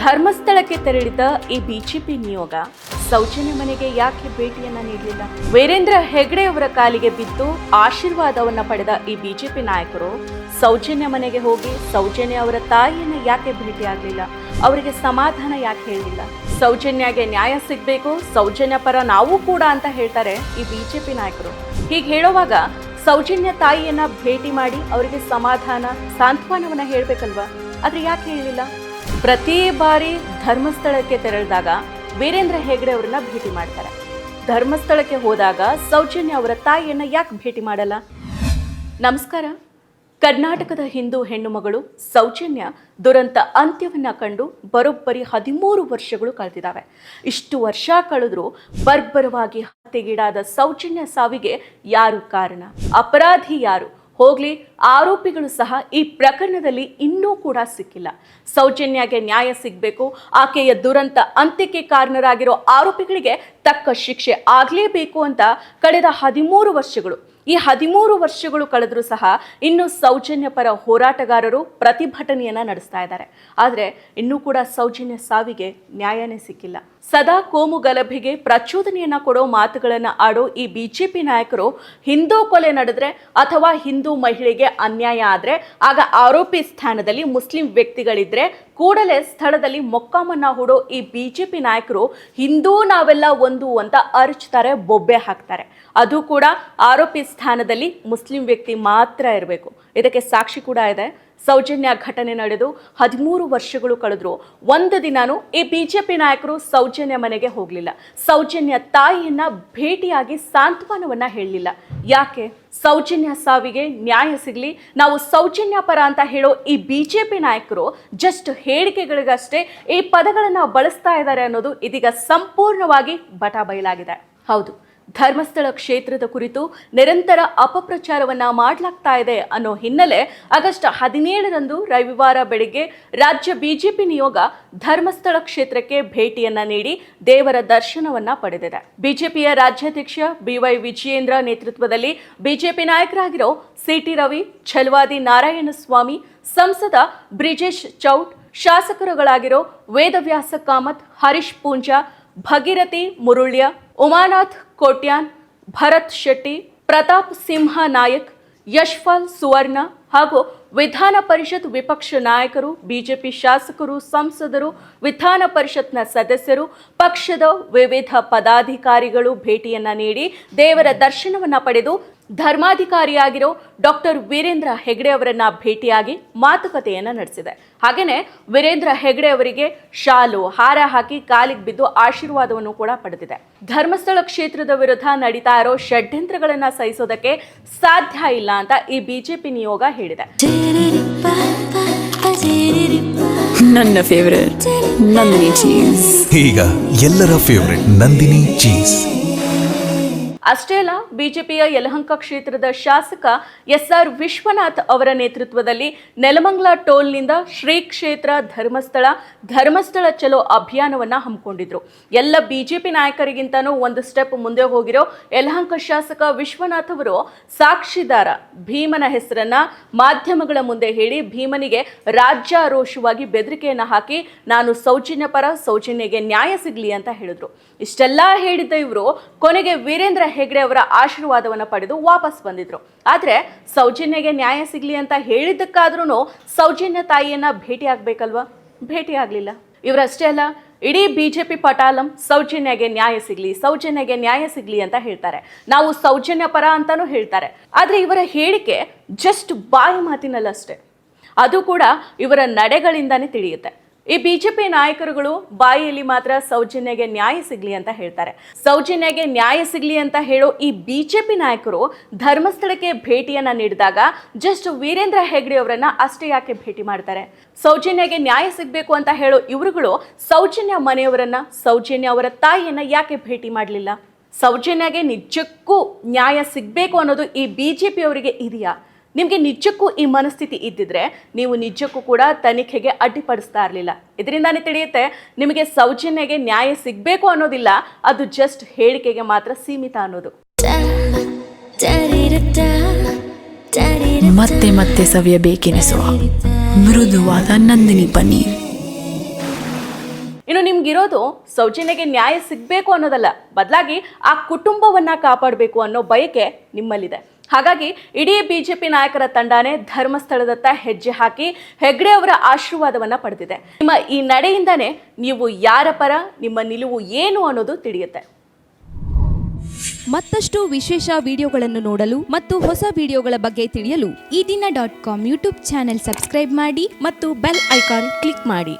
ಧರ್ಮಸ್ಥಳಕ್ಕೆ ತೆರಳಿದ ಈ ಬಿಜೆಪಿ ನಿಯೋಗ ಸೌಜನ್ಯ ಮನೆಗೆ ಯಾಕೆ ಭೇಟಿಯನ್ನ ನೀಡಲಿಲ್ಲ? ವೀರೇಂದ್ರ ಹೆಗ್ಡೆ ಅವರ ಕಾಲಿಗೆ ಬಿದ್ದು ಆಶೀರ್ವಾದವನ್ನ ಪಡೆದ ಈ ಬಿಜೆಪಿ ನಾಯಕರು ಸೌಜನ್ಯ ಮನೆಗೆ ಹೋಗಿ ಸೌಜನ್ಯ ಅವರ ತಾಯಿಯನ್ನ ಯಾಕೆ ಭೇಟಿ ಆಗಲಿಲ್ಲ? ಅವರಿಗೆ ಸಮಾಧಾನ ಯಾಕೆ ಹೇಳಲಿಲ್ಲ ಸೌಜನ್ಯಗೆ ನ್ಯಾಯ ಸಿಗ್ಬೇಕು, ಸೌಜನ್ಯ ಪರ ನಾವು ಕೂಡ ಅಂತ ಹೇಳ್ತಾರೆ ಈ ಬಿಜೆಪಿ ನಾಯಕರು. ಹೀಗೆ ಹೇಳುವಾಗ ಸೌಜನ್ಯ ತಾಯಿಯನ್ನ ಭೇಟಿ ಮಾಡಿ ಅವರಿಗೆ ಸಮಾಧಾನ, ಸಾಂತ್ವನವನ್ನ ಹೇಳ್ಬೇಕಲ್ವಾ? ಆದ್ರೆ ಯಾಕೆ ಹೇಳಲಿಲ್ಲ ಪ್ರತಿ ಬಾರಿ ಧರ್ಮಸ್ಥಳಕ್ಕೆ ತೆರಳಿದಾಗ ವೀರೇಂದ್ರ ಹೆಗಡೆ ಅವ್ರನ್ನ ಭೇಟಿ ಮಾಡ್ತಾರೆ. ಧರ್ಮಸ್ಥಳಕ್ಕೆ ಹೋದಾಗ ಸೌಜನ್ಯ ಅವರ ತಾಯಿಯನ್ನ ಯಾಕೆ ಭೇಟಿ ಮಾಡಲ್ಲ? ನಮಸ್ಕಾರ. ಕರ್ನಾಟಕದ ಹಿಂದೂ ಹೆಣ್ಣು ಮಗಳು ಸೌಜನ್ಯ ದುರಂತ ಅಂತ್ಯವನ್ನ ಕಂಡು ಬರೋಬ್ಬರಿ ಹದಿಮೂರು ವರ್ಷಗಳು ಕಳೆದಿದ್ದಾವೆ. ಇಷ್ಟು ವರ್ಷ ಕಳೆದರೂ ಬರ್ಬರವಾಗಿ ಹತ್ಯೆಗೀಡಾದ ಸೌಜನ್ಯ ಸಾವಿಗೆ ಯಾರು ಕಾರಣ? ಅಪರಾಧಿ ಯಾರು? ಹೋಗ್ಲಿ, ಆರೋಪಿಗಳು ಸಹ ಈ ಪ್ರಕರಣದಲ್ಲಿ ಇನ್ನೂ ಕೂಡ ಸಿಕ್ಕಿಲ್ಲ. ಸೌಜನ್ಯಗೆ ನ್ಯಾಯ ಸಿಗಬೇಕು, ಆಕೆಯ ದುರಂತ ಅಂತ್ಯಕ್ಕೆ ಕಾರಣರಾಗಿರೋ ಆರೋಪಿಗಳಿಗೆ ತಕ್ಕ ಶಿಕ್ಷೆ ಆಗಲೇಬೇಕು ಅಂತ ಕಳೆದ ಹದಿಮೂರು ವರ್ಷಗಳು ಈ ಹದಿಮೂರು ವರ್ಷಗಳು ಕಳೆದರೂ ಸಹ ಇನ್ನು ಸೌಜನ್ಯ ಪರ ಹೋರಾಟಗಾರರು ಪ್ರತಿಭಟನೆಯನ್ನು ನಡೆಸ್ತಾ ಇದ್ದಾರೆ. ಆದರೆ ಇನ್ನೂ ಕೂಡ ಸೌಜನ್ಯ ಸಾವಿಗೆ ನ್ಯಾಯನೇ ಸಿಕ್ಕಿಲ್ಲ. ಸದಾ ಕೋಮು ಗಲಭೆಗೆ ಪ್ರಚೋದನೆಯನ್ನು ಕೊಡೋ ಮಾತುಗಳನ್ನು ಆಡೋ ಈ ಬಿಜೆಪಿ ನಾಯಕರು ಹಿಂದೂ ಕೊಲೆ ನಡೆದ್ರೆ ಅಥವಾ ಹಿಂದೂ ಮಹಿಳೆಗೆ ಅನ್ಯಾಯ ಆದರೆ, ಆಗ ಆರೋಪಿ ಸ್ಥಾನದಲ್ಲಿ ಮುಸ್ಲಿಂ ವ್ಯಕ್ತಿಗಳಿದ್ರೆ ಕೂಡಲೇ ಸ್ಥಳದಲ್ಲಿ ಮೊಕ್ಕಾಮನ್ನ ಹೂಡೋ ಈ ಬಿಜೆಪಿ ನಾಯಕರು ಹಿಂದೂ ನಾವೆಲ್ಲ ಒಂದು ಅಂತ ಅರ್ಚ್ತಾರೆ, ಬೊಬ್ಬೆ ಹಾಕ್ತಾರೆ. ಅದು ಕೂಡ ಆರೋಪಿ ಸ್ಥಾನದಲ್ಲಿ ಮುಸ್ಲಿಂ ವ್ಯಕ್ತಿ ಮಾತ್ರ ಇರಬೇಕು. ಇದಕ್ಕೆ ಸಾಕ್ಷಿ ಕೂಡ ಇದೆ. ಸೌಜನ್ಯ ಘಟನೆ ನಡೆದು ಹದಿಮೂರು ವರ್ಷಗಳು ಕಳೆದ್ರು. ಒಂದು ದಿನಾನು ಈ ಬಿಜೆಪಿ ನಾಯಕರು ಸೌಜನ್ಯ ಮನೆಗೆ ಹೋಗಲಿಲ್ಲ. ಸೌಜನ್ಯ ತಾಯಿಯನ್ನ ಭೇಟಿಯಾಗಿ ಸಾಂತ್ವನವನ್ನ ಹೇಳಲಿಲ್ಲ. ಯಾಕೆ? ಸೌಜನ್ಯ ಸಾವಿಗೆ ನ್ಯಾಯ ಸಿಗಲಿ. ನಾವು ಸೌಜನ್ಯ ಪರ ಅಂತ ಹೇಳೋ ಈ ಬಿಜೆಪಿ ನಾಯಕರು ಜಸ್ಟ್ ಹೇಳಿಕೆಗಳಿಗಷ್ಟೇ ಈ ಪದಗಳನ್ನು ಬಳಸ್ತಾ ಇದ್ದಾರೆ ಅನ್ನೋದು ಇದೀಗ ಸಂಪೂರ್ಣವಾಗಿ ಬಟಾ ಬಯಲಾಗಿದೆ. ಹೌದು. ಧರ್ಮಸ್ಥಳ ಕ್ಷೇತ್ರದ ಕುರಿತು ನಿರಂತರ ಅಪಪ್ರಚಾರವನ್ನ ಮಾಡಲಾಗ್ತಾ ಇದೆ ಅನ್ನೋ ಹಿನ್ನೆಲೆ ಆಗಸ್ಟ್ ಹದಿನೇಳರಂದು ರವಿವಾರ ಬೆಳಿಗ್ಗೆ ರಾಜ್ಯ ಬಿಜೆಪಿ ನಿಯೋಗ ಧರ್ಮಸ್ಥಳ ಕ್ಷೇತ್ರಕ್ಕೆ ಭೇಟಿಯನ್ನ ನೀಡಿ ದೇವರ ದರ್ಶನವನ್ನ ಪಡೆದಿದೆ. ಬಿಜೆಪಿಯ ರಾಜ್ಯಾಧ್ಯಕ್ಷ ಬಿವೈ ವಿಜಯೇಂದ್ರ ನೇತೃತ್ವದಲ್ಲಿ ಬಿಜೆಪಿ ನಾಯಕರಾಗಿರೋ ಸಿಟಿ ರವಿ, ಛಲ್ವಾದಿ ನಾರಾಯಣಸ್ವಾಮಿ, ಸಂಸದ ಬ್ರಿಜೇಶ್ ಚೌಟ್, ಶಾಸಕರುಗಳಾಗಿರೋ ವೇದವ್ಯಾಸ ಕಾಮತ್, ಹರೀಶ್ ಪೂಂಜಾ, ಭಗೀರಥಿ ಮುರುಳ್ಯ, ಉಮಾನಾಥ್ ಕೋಟ್ಯಾನ್, ಭರತ್ ಶೆಟ್ಟಿ, ಪ್ರತಾಪ್ ಸಿಂಹ ನಾಯಕ್, ಯಶ್ಪಾಲ್ ಸುವರ್ಣ ಹಾಗೂ ವಿಧಾನ ಪರಿಷತ್ ವಿಪಕ್ಷ ನಾಯಕರು, ಬಿಜೆಪಿ ಶಾಸಕರು, ಸಂಸದರು, ವಿಧಾನ ಪರಿಷತ್ನ ಸದಸ್ಯರು, ಪಕ್ಷದ ವಿವಿಧ ಪದಾಧಿಕಾರಿಗಳು ಭೇಟಿಯನ್ನ ನೀಡಿ ದೇವರ ದರ್ಶನವನ್ನ ಪಡೆದು ಧರ್ಮಾಧಿಕಾರಿಯಾಗಿರೋ ಡಾಕ್ಟರ್ ವೀರೇಂದ್ರ ಹೆಗಡೆ ಅವರನ್ನ ಭೇಟಿಯಾಗಿ ಮಾತುಕತೆಯನ್ನ ನಡೆಸಿದೆ. ಹಾಗೇನೆ ವೀರೇಂದ್ರ ಹೆಗಡೆ ಅವರಿಗೆ ಶಾಲು ಹಾರ ಹಾಕಿ ಕಾಲಿಗೆ ಬಿದ್ದು ಆಶೀರ್ವಾದವನ್ನು ಕೂಡ ಪಡೆದಿದೆ. ಧರ್ಮಸ್ಥಳ ಕ್ಷೇತ್ರದ ವಿರುದ್ಧ ನಡೀತಾ ಇರೋ ಷಡ್ಯಂತ್ರಗಳನ್ನ ಸಹಿಸೋದಕ್ಕೆ ಸಾಧ್ಯ ಇಲ್ಲ ಅಂತ ಈ ಬಿಜೆಪಿ ನಿಯೋಗ ಹೇಳಿದೆ. ನನ್ನ ಫೇವರೇಟ್ ನಂದಿನಿ ಚೀಸ್ ಈಗ ಎಲ್ಲರ ಫೇವರೆಟ್ ನಂದಿನಿ ಚೀಸ್ ಅಷ್ಟೇ ಅಲ್ಲ, ಬಿಜೆಪಿಯ ಯಲಹಂಕ ಕ್ಷೇತ್ರದ ಶಾಸಕ ಎಸ್ ಆರ್ ವಿಶ್ವನಾಥ್ ಅವರ ನೇತೃತ್ವದಲ್ಲಿ ನೆಲಮಂಗಲ ಟೋಲ್ನಿಂದ ಶ್ರೀ ಕ್ಷೇತ್ರ ಧರ್ಮಸ್ಥಳ ಧರ್ಮಸ್ಥಳ ಚಲೋ ಅಭಿಯಾನವನ್ನ ಹಮ್ಮಿಕೊಂಡಿದ್ರು. ಎಲ್ಲ ಬಿಜೆಪಿ ನಾಯಕರಿಗಿಂತನೂ ಒಂದು ಸ್ಟೆಪ್ ಮುಂದೆ ಹೋಗಿರೋ ಯಲಹಂಕ ಶಾಸಕ ವಿಶ್ವನಾಥ್ ಅವರು ಸಾಕ್ಷಿದಾರ ಭೀಮನ ಹೆಸರನ್ನ ಮಾಧ್ಯಮಗಳ ಮುಂದೆ ಹೇಳಿ ಭೀಮನಿಗೆ ರಾಜ್ಯಾರೋಷವಾಗಿ ಬೆದರಿಕೆಯನ್ನ ಹಾಕಿ, ನಾನು ಸೌಜನ್ಯ ಪರ, ಸೌಜನ್ಯಗೆ ನ್ಯಾಯ ಸಿಗ್ಲಿ ಅಂತ ಹೇಳಿದ್ರು. ಇಷ್ಟೆಲ್ಲ ಹೇಳಿದ್ದ ಇವರು ಕೊನೆಗೆ ವೀರೇಂದ್ರ ಹೆಗ್ಡೆ ಅವರ ಆಶೀರ್ವಾದವನ್ನು ಪಡೆದು ವಾಪಸ್ ಬಂದಿದ್ರು. ಆದ್ರೆ ಸೌಜನ್ಯಗೆ ನ್ಯಾಯ ಸಿಗ್ಲಿ ಅಂತ ಹೇಳಿದ್ದಕ್ಕಾದ್ರೂ ಸೌಜನ್ಯ ತಾಯಿಯನ್ನ ಭೇಟಿ ಆಗ್ಬೇಕಲ್ವಾ? ಭೇಟಿ ಆಗಲಿಲ್ಲ. ಇವರಷ್ಟೇ ಅಲ್ಲ, ಇಡೀ ಬಿಜೆಪಿ ಪಟಾಲಂ ಸೌಜನ್ಯಗೆ ನ್ಯಾಯ ಸಿಗ್ಲಿ, ಸೌಜನ್ಯಗೆ ನ್ಯಾಯ ಸಿಗ್ಲಿ ಅಂತ ಹೇಳ್ತಾರೆ. ನಾವು ಸೌಜನ್ಯ ಪರ ಅಂತಾನೂ ಹೇಳ್ತಾರೆ. ಆದ್ರೆ ಇವರ ಹೇಳಿಕೆ ಜಸ್ಟ್ ಬಾಯಿ ಮಾತಿನಲ್ಲಷ್ಟೇ. ಅದು ಕೂಡ ಇವರ ನಡೆಗಳಿಂದಾನೇ ತಿಳಿಯುತ್ತೆ. ಈ ಬಿಜೆಪಿ ನಾಯಕರುಗಳು ಬಾಯಿಯಲ್ಲಿ ಮಾತ್ರ ಸೌಜನ್ಯಗೆ ನ್ಯಾಯ ಸಿಗ್ಲಿ ಅಂತ ಹೇಳ್ತಾರೆ. ಸೌಜನ್ಯಗೆ ನ್ಯಾಯ ಸಿಗ್ಲಿ ಅಂತ ಹೇಳೋ ಈ ಬಿಜೆಪಿ ನಾಯಕರು ಧರ್ಮಸ್ಥಳಕ್ಕೆ ಭೇಟಿಯನ್ನ ನೀಡಿದಾಗ ಜಸ್ಟ್ ವೀರೇಂದ್ರ ಹೆಗ್ಡೆ ಅವರನ್ನ ಅಷ್ಟೇ ಯಾಕೆ ಭೇಟಿ ಮಾಡ್ತಾರೆ? ಸೌಜನ್ಯಗೆ ನ್ಯಾಯ ಸಿಗ್ಬೇಕು ಅಂತ ಹೇಳೋ ಇವರುಗಳು ಸೌಜನ್ಯ ಮನೆಯವರನ್ನ, ಸೌಜನ್ಯ ಅವರ ತಾಯಿಯನ್ನ ಯಾಕೆ ಭೇಟಿ ಮಾಡಲಿಲ್ಲ? ಸೌಜನ್ಯಗೆ ನಿಜಕ್ಕೂ ನ್ಯಾಯ ಸಿಗಬೇಕು ಅನ್ನೋದು ಈ ಬಿಜೆಪಿ ಅವರಿಗೆ ಇದೆಯಾ? ನಿಮಗೆ ನಿಜಕ್ಕೂ ಈ ಮನಸ್ಥಿತಿ ಇದ್ದಿದ್ರೆ ನೀವು ನಿಜಕ್ಕೂ ಕೂಡ ತನಿಖೆಗೆ ಅಡ್ಡಿಪಡಿಸ್ತಾ ಇರಲಿಲ್ಲ. ಇದರಿಂದಾನೇ ತಿಳಿಯುತ್ತೆ ನಿಮಗೆ ಸೌಜನ್ಯಗೆ ನ್ಯಾಯ ಸಿಗಬೇಕು ಅನ್ನೋದಿಲ್ಲ ಅದು ಜಸ್ಟ್ ಹೇಳಿಕೆಗೆ ಮಾತ್ರ ಸೀಮಿತ ಅನ್ನೋದು. ಮತ್ತೆ ಮತ್ತೆ ಸವಿಯಬೇಕೆನಿಸುವ ಮೃದುವಾದ ನಂದಿನಿ ಪನ್ನೀರ್ ಇನ್ನು ನಿಮ್ಗಿರೋದು ಸೌಜನ್ಯಗೆ ನ್ಯಾಯ ಸಿಗಬೇಕು ಅನ್ನೋದಲ್ಲ ಬದಲಾಗಿ ಆ ಕುಟುಂಬವನ್ನ ಕಾಪಾಡಬೇಕು ಅನ್ನೋ ಬಯಕೆ ನಿಮ್ಮಲ್ಲಿದೆ. ಹಾಗಾಗಿ ಇಡೀ ಬಿಜೆಪಿ ನಾಯಕರ ತಂಡನೇ ಧರ್ಮಸ್ಥಳದತ್ತ ಹೆಜ್ಜೆ ಹಾಕಿ ಹೆಗ್ಡೆ ಅವರ ಆಶೀರ್ವಾದವನ್ನ ಪಡೆದಿದೆ. ನಿಮ್ಮ ಈ ನಡೆಯಿಂದನೇ ನೀವು ಯಾರ ಪರ, ನಿಮ್ಮ ನಿಲುವು ಏನು ಅನ್ನೋದು ತಿಳಿಯುತ್ತೆ. ಮತ್ತಷ್ಟು ವಿಶೇಷ ವಿಡಿಯೋಗಳನ್ನು ನೋಡಲು ಮತ್ತು ಹೊಸ ವಿಡಿಯೋಗಳ ಬಗ್ಗೆ ತಿಳಿಯಲು ಈ ದಿನ dot com YouTube channel subscribe ಮಾಡಿ ಮತ್ತು ಬೆಲ್ ಐಕಾನ್ ಕ್ಲಿಕ್ ಮಾಡಿ.